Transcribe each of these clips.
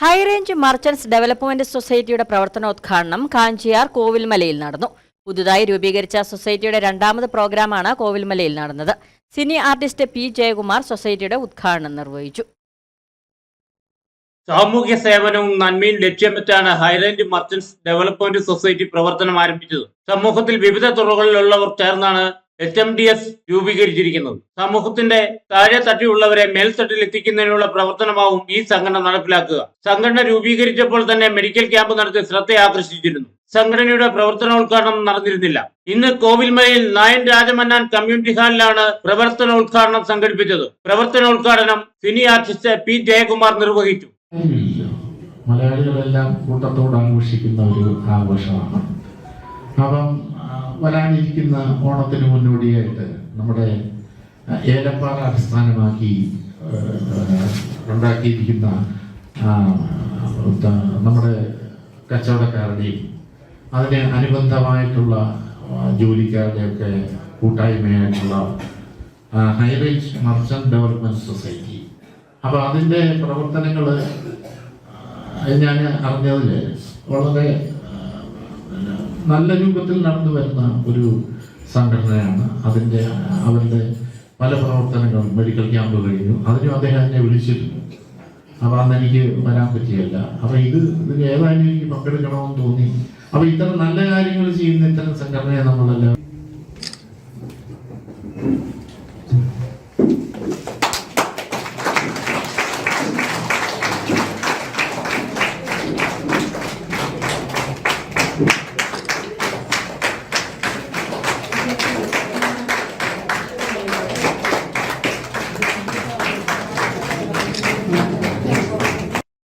High range merchants development സൊസൈറ്റിയുടെ പ്രവർത്തനോദ്ഘാടനം കാഞ്ചിയാർ കോവിൽമലയിൽ നടന്നു. പുതുതായി രൂപീകരിച്ച സൊസൈറ്റിയുടെ രണ്ടാമത് പ്രോഗ്രാമാണ് കോവിൽമലയിൽ നടന്നത്. സിനി ആർട്ടിസ്റ്റ് പി ജയകുമാർ സൊസൈറ്റിയുടെ ഉദ്ഘാടനം നിർവഹിച്ചു. സാമൂഹ്യ സേവനവും നന്മയും ലക്ഷ്യം വെച്ചാണ് ഹൈറേഞ്ച് മർച്ചന്റ്സ് ഡെവലപ്മെന്റ് സൊസൈറ്റി പ്രവർത്തനം ആരംഭിച്ചത്. സമൂഹത്തിൽ വിവിധ തുറകളിലുള്ളവർ ചേർന്നാണ് എച്ച് എം ഡി എസ് രൂപീകരിച്ചിരിക്കുന്നത്. സമൂഹത്തിന്റെ താഴെ തട്ടിയുള്ളവരെ മേൽത്തട്ടിൽ എത്തിക്കുന്നതിനുള്ള പ്രവർത്തനമാവും ഈ സംഘടന നടപ്പിലാക്കുക. സംഘടന രൂപീകരിച്ചപ്പോൾ തന്നെ മെഡിക്കൽ ക്യാമ്പ് നടത്തി ശ്രദ്ധ ആകർഷിച്ചിരുന്നു സംഘടനയുടെ പ്രവർത്തനോദ്ഘാടനം നടന്നിരുന്നില്ല. ഇന്ന് കോവിൽമലയിൽ നായൻ രാജമന്നാൻ കമ്മ്യൂണിറ്റി ഹാളിലാണ് പ്രവർത്തനോദ്ഘാടനം സംഘടിപ്പിച്ചത്. പ്രവർത്തനോദ്ഘാടനം സിനി ആർട്ടിസ്റ്റ് പി ജയകുമാർ നിർവഹിച്ചു. മലയാളികളെല്ലാം കൂട്ടത്തോട് ആഘോഷിക്കുന്ന ഒരു ആഘോഷമാണ്. അപ്പം വരാനിരിക്കുന്ന ഓണത്തിന് മുന്നോടിയായിട്ട് നമ്മുടെ ഏലപ്പാറ അടിസ്ഥാനമാക്കി ഉണ്ടാക്കിയിരിക്കുന്ന നമ്മുടെ കച്ചവടക്കാരുടെയും അതിന് അനുബന്ധമായിട്ടുള്ള ജോലിക്കാരുടെയൊക്കെ കൂട്ടായ്മയായിട്ടുള്ള high range merchant development society. അപ്പോൾ അതിന്റെ പ്രവർത്തനങ്ങൾ ഞാൻ അറിഞ്ഞതിൽ വളരെ നല്ല രൂപത്തിൽ നടന്നു വരുന്ന ഒരു സംഘടനയാണ്. അതിന്റെ അവരുടെ പല പ്രവർത്തനങ്ങളും മെഡിക്കൽ ക്യാമ്പ് കഴിഞ്ഞു. അതിനും അദ്ദേഹം എന്നെ വിളിച്ചിരുന്നു. അപ്പം അന്ന് എനിക്ക് വരാൻ പറ്റിയല്ല. അപ്പം ഇത് ഇതിൽ ഏതായാലും എനിക്ക് പങ്കെടുക്കണമെന്ന് തോന്നി. അപ്പോൾ ഇത്തരം നല്ല കാര്യങ്ങൾ ചെയ്യുന്ന ഇത്തരം സംഘടനയെ നമ്മളെല്ലാം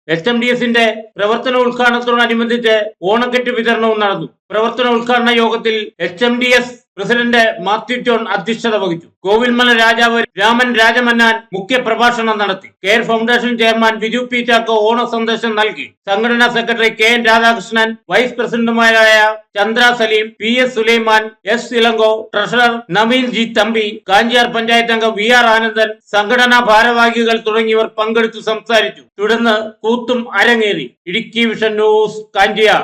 എച്ച് എം ഡി എസിന്റെ പ്രവർത്തന ഉദ്ഘാടനത്തോടനുബന്ധിച്ച് ഓണക്കെട്ട് വിതരണവും നടന്നു. പ്രവർത്തന ഉദ്ഘാടന യോഗത്തിൽ H M D S president Mathew Ton അധ്യക്ഷത വഹിച്ചു. കോവിൽമല രാജാവ് രാമൻ രാജമന്നാൻ മുഖ്യ പ്രഭാഷണം നടത്തി. Care foundation chairman Biju P Chacko ഓണ സന്ദേശം നൽകി. സംഘടനാ secretary K N Radhakrishnan vice പ്രസിഡന്റുമാരായ Chandra Saleem P S Sulaiman S Ilango treasurer Naveen G Thampi Kanchiyar panchayat അംഗം വി ആർ ആനന്ദൻ സംഘടനാ ഭാരവാഹികൾ തുടങ്ങിയവർ പങ്കെടുത്തു സംസാരിച്ചു. തുടർന്ന് കൂത്തും അരങ്ങേറി. Idukki vision news Kanchiyar.